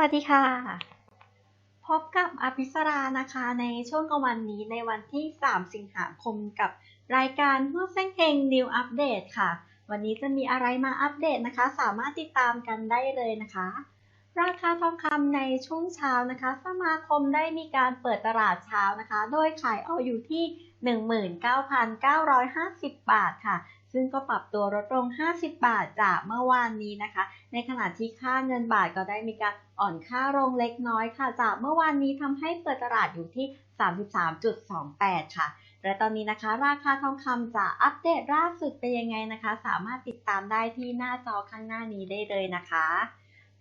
วัสดีค่ะ พบกับอภิสรานะคะในช่วงกลางวันนี้ในวันที่ 3 สิงหาคมกับรายการเพื่อเส้นเพลง New Update ค่ะ วันนี้จะมีอะไรมาอัปเดตนะคะ สามารถติดตามกันได้เลยนะคะ ราคาทองคำในช่วงเช้านะคะ สมาคมได้มีการเปิดตลาดเช้านะคะ โดยขายเอาอยู่ที่ 19,950 บาทค่ะ ซึ่งก็ปรับตัวลดลง 50 บาทจากเมื่อวานนี้นะคะ ในขณะที่ค่าเงินบาทก็ได้มีการอ่อนค่าลงเล็กน้อยค่ะ จากเมื่อวานนี้ทำให้เปิดตลาดอยู่ที่ 33.28 ค่ะ และตอนนี้นะคะ ราคาทองคำจะอัปเดตล่าสุดเป็นยังไงนะคะ สามารถติดตามได้ที่หน้าจอข้างหน้านี้ได้เลยนะคะ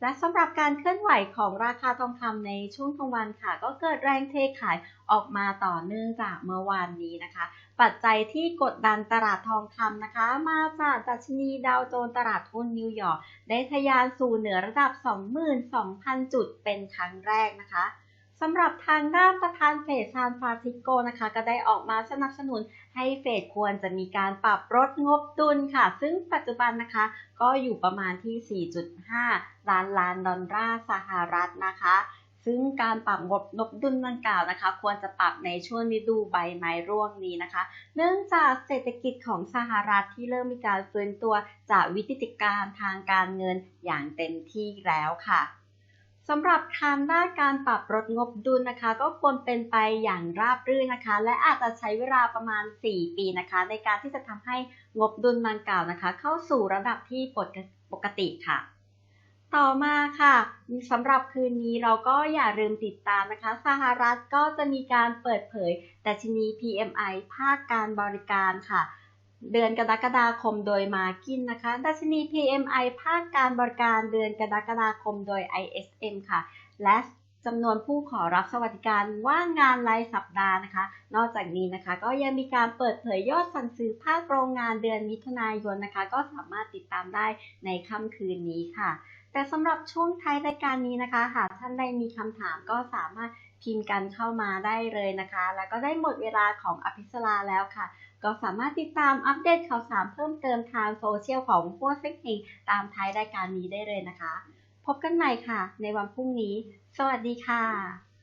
และสำหรับการเคลื่อนไหวของราคาทองคำในช่วงกลางวันค่ะ ก็เกิดแรงเทขายออกมาต่อเนื่องจากเมื่อวานนี้นะคะ ปัจจัยที่กดดันตลาดทองคำนะคะ มาจากดัชนีดาวโจนส์ตลาดหุ้นนิวยอร์กได้ทะยานสู่เหนือระดับ 22,000 จุดเป็นครั้งแรกนะคะ สำหรับทางด้านประธานเฟดซานฟรานซิสโกนะคะ ก็ได้ออกมาสนับสนุนให้เฟดควรจะมีการปรับลดงบดุลค่ะ ซึ่งปัจจุบันนะคะ ก็อยู่ประมาณที่ 4.5 ล้านล้านดอลลาร์สหรัฐนะคะ ซึ่งการปรับงบนบดุลดังกล่าวนะคะ ควรจะปรับในช่วงฤดูใบไม้ร่วงนี้นะคะ เนื่องจากเศรษฐกิจของสหรัฐที่เริ่มมีการฟื้นตัวจากวิกฤตการทางการเงินอย่างเต็มที่แล้วค่ะ สำหรับทางด้านการปรับลดงบดุลนะคะ ก็ควรเป็นไปอย่างราบรื่นนะคะ และอาจจะใช้เวลาประมาณ 4 ปีนะคะ ในการที่จะทำให้งบดุลดังกล่าวนะคะ เข้าสู่ระดับที่ปกติค่ะ ต่อมาค่ะสำหรับคืนนี้เราก็อย่าลืมติดตามนะคะสหรัฐก็จะมีการเปิดเผยดัชนี PMI ภาคการบริการค่ะ เดือนกรกฎาคมโดยมากินนะคะ ดัชนี PMI ภาคการบริการเดือนกรกฎาคมโดย ISM ค่ะ และจำนวนผู้ขอรับสวัสดิการว่างงานรายสัปดาห์นะคะ นอกจากนี้นะคะ ก็ยังมีการเปิดเผยยอดสั่งซื้อภาคโรงงานเดือนมิถุนายนนะคะ ก็สามารถติดตามได้ในค่ำคืนนี้ค่ะ แต่สำหรับช่วงท้ายรายการนี้นะคะ หากท่านใดมีคำถามก็สามารถพิมพ์กันเข้ามาได้เลยนะคะ แล้วก็ได้หมดเวลาของอภิสราแล้วค่ะ ก็สามารถติดตามอัปเดตข่าวสารเพิ่มเติมทางโซเชียลของพวกเซ็กเองตามท้ายรายการนี้ได้เลยนะคะ พบกันใหม่ค่ะ ในวันพรุ่งนี้ สวัสดีค่ะ